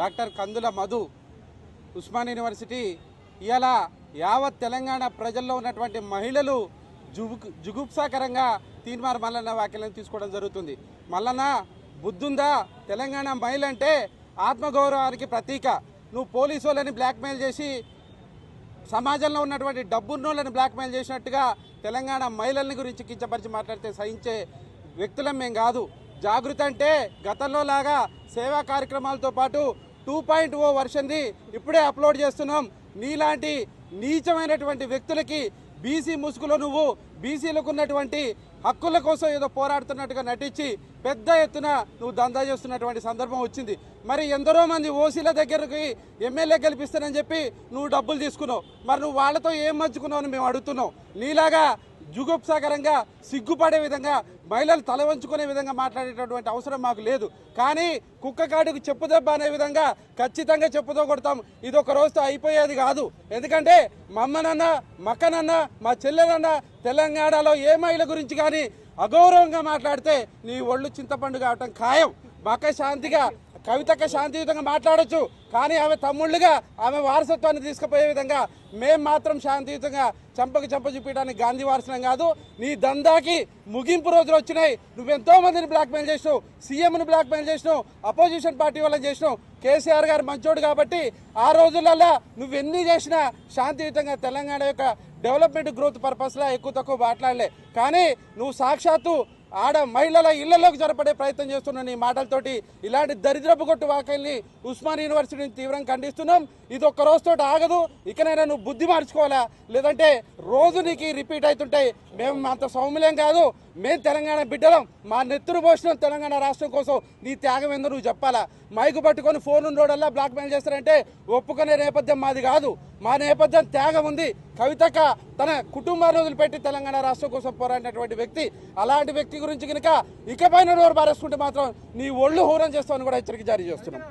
Doctor Kandula Madhu Osman university. ఇలా యావత్ తెలంగాణ ప్రజల్లో ఉన్నటువంటి మహిళలు జుగు జుగుప్సాకరంగా తీన్మార్ మల్లన్న వ్యాఖ్యలను తీసుకోవడం జరుగుతుంది. మల్లన్న బుద్ధుందా? తెలంగాణ మహిళ అంటే ఆత్మగౌరవానికి ప్రతీక. నువ్వు పోలీసు వాళ్ళని బ్లాక్మెయిల్ చేసి సమాజంలో ఉన్నటువంటి డబ్బున్నోళ్ళని బ్లాక్మెయిల్ చేసినట్టుగా తెలంగాణ మహిళల్ని గురించి కించపరిచి మాట్లాడితే సహించే వ్యక్తులం మేం కాదు. జాగృతి అంటే గతంలో లాగా సేవా కార్యక్రమాలతో పాటు టూ పాయింట్ ఓ వర్షన్ది ఇప్పుడే అప్లోడ్ చేస్తున్నాం. నీలాంటి నీచమైనటువంటి వ్యక్తులకి బీసీ ముసుగులో నువ్వు బీసీలకు ఉన్నటువంటి హక్కుల కోసం ఏదో పోరాడుతున్నట్టుగా నటించి పెద్ద ఎత్తున నువ్వు దందా చేస్తున్నటువంటి సందర్భం వచ్చింది. మరి ఎందరో మంది ఓసీల దగ్గరికి ఎమ్మెల్యే గెలిపిస్తానని చెప్పి నువ్వు డబ్బులు తీసుకున్నావు. మరి నువ్వు వాళ్ళతో ఏం మర్చుకున్నావు అని మేము అడుగుతున్నావు నీలాగా జుగుప్సాకరంగా సిగ్గుపడే విధంగా మహిళలు తల వంచుకునే విధంగా మాట్లాడేటటువంటి అవసరం మాకు లేదు. కానీ కుక్క కాడుకు చెప్పు దెబ్బ అనే విధంగా ఖచ్చితంగా చెప్పుతో కొడతాం. ఇది ఒక రోజుతో అయిపోయేది కాదు. ఎందుకంటే మమ్మనన్న మక్కనన్న మా చెల్లెనన్న తెలంగాణలో ఏ మహిళ గురించి కానీ అగౌరవంగా మాట్లాడితే నీ ఒళ్ళు చింతపండు కావటం ఖాయం. మక్క శాంతిగా కవితక్క శాంతియుతంగా మాట్లాడచ్చు కానీ ఆమె తమ్ముళ్ళుగా ఆమె వారసత్వాన్ని తీసుకుపోయే విధంగా మేం మాత్రం శాంతియుతంగా చంపకి చంప చూపించడానికి గాంధీ వారసులం కాదు. నీ దందాకి ముగింపు రోజులు వచ్చినాయి. నువ్వెంతో మందిని బ్లాక్మెయిల్ చేసినావు. సీఎంను బ్లాక్మెయిల్ చేసినావు. అపోజిషన్ పార్టీ వాళ్ళని చేసినావు. కేసీఆర్ గారు మంచోడు కాబట్టి ఆ రోజులలో నువ్వెన్ని చేసినా శాంతియుతంగా తెలంగాణ యొక్క డెవలప్మెంట్ గ్రోత్ పర్పస్లో ఎక్కువ తక్కువ మాట్లాడలే. కానీ నువ్వు సాక్షాత్తు ఆడ మహిళల ఇళ్ళలోకి జరపడే ప్రయత్నం చేస్తున్నాను నీ మాటలతోటి ఇలాంటి దరిద్రపు కొట్టు వాకల్ని ఉస్మాన్ యూనివర్సిటీని తీవ్రంగా ఖండిస్తున్నాం. ఇది ఒక్క రోజుతో ఆగదు. ఇకనైనా నువ్వు బుద్ధి మార్చుకోవాలా? లేదంటే రోజు నీకు రిపీట్ అవుతుంటాయి మేము అంత సౌమ్యం కాదు. మేము తెలంగాణ బిడ్డలం. మా నెత్తురు పోషణం తెలంగాణ రాష్ట్రం కోసం నీ త్యాగం ఏందో నువ్వు చెప్పాలా? మైకు పట్టుకొని ఫోన్ ఉన్నోడల్లా బ్లాక్ మెయిల్ చేస్తారంటే ఒప్పుకునే నేపథ్యం మాది కాదు. మా నేపథ్యం త్యాగం ఉంది. కవితక తన కుటుంబాన్ని వదిలిపెట్టి తెలంగాణ రాష్ట్రం కోసం పోరాడినటువంటి వ్యక్తి. అలాంటి వ్యక్తి గురించి కనుక ఇకపైన నోరు పారేసుకుంటే మాత్రం నీ ఒళ్ళు హూరం చేస్తామని కూడా హెచ్చరిక జారీ చేస్తున్నాం.